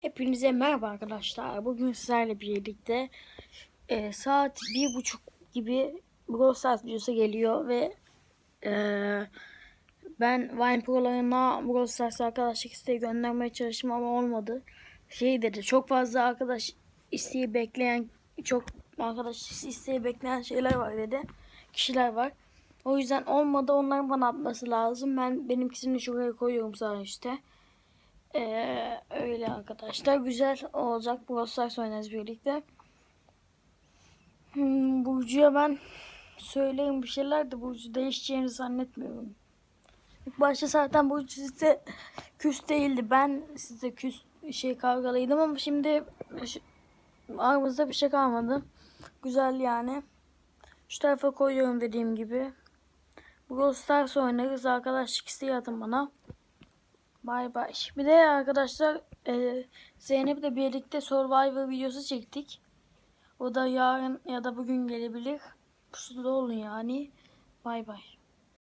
Hepinize merhaba arkadaşlar. Bugün sizlerle birlikte e, saat bir buçuk gibi Brawl Stars videosu geliyor ve e, ben Vine Pro'larına Brawl Stars arkadaşlık isteği göndermeye çalıştım ama olmadı. Şey dedi çok fazla arkadaş isteği bekleyen çok arkadaş isteği bekleyen şeyler var dedi. Kişiler var. O yüzden olmadı onların bana atması lazım. Ben benimkisini şuraya koyuyorum sana işte. Ee, öyle arkadaşlar. Güzel olacak. Brawl Stars oynarız birlikte. Hmm, Burcu'ya ben söyleyeyim bir şeyler de Burcu değişeceğini zannetmiyorum. İlk başta zaten Burcu size küs değildi. Ben size küs şey kavgalıydım ama şimdi aramızda bir şey kalmadı. Güzel yani. Şu tarafa koyuyorum dediğim gibi. Brawl Stars oynarız. Arkadaşlık isteği atın bana. Bay bay. Bir de arkadaşlar e, Zeynep'le birlikte Survivor videosu çektik. O da yarın ya da bugün gelebilir. Pusula olun yani. Bay bay.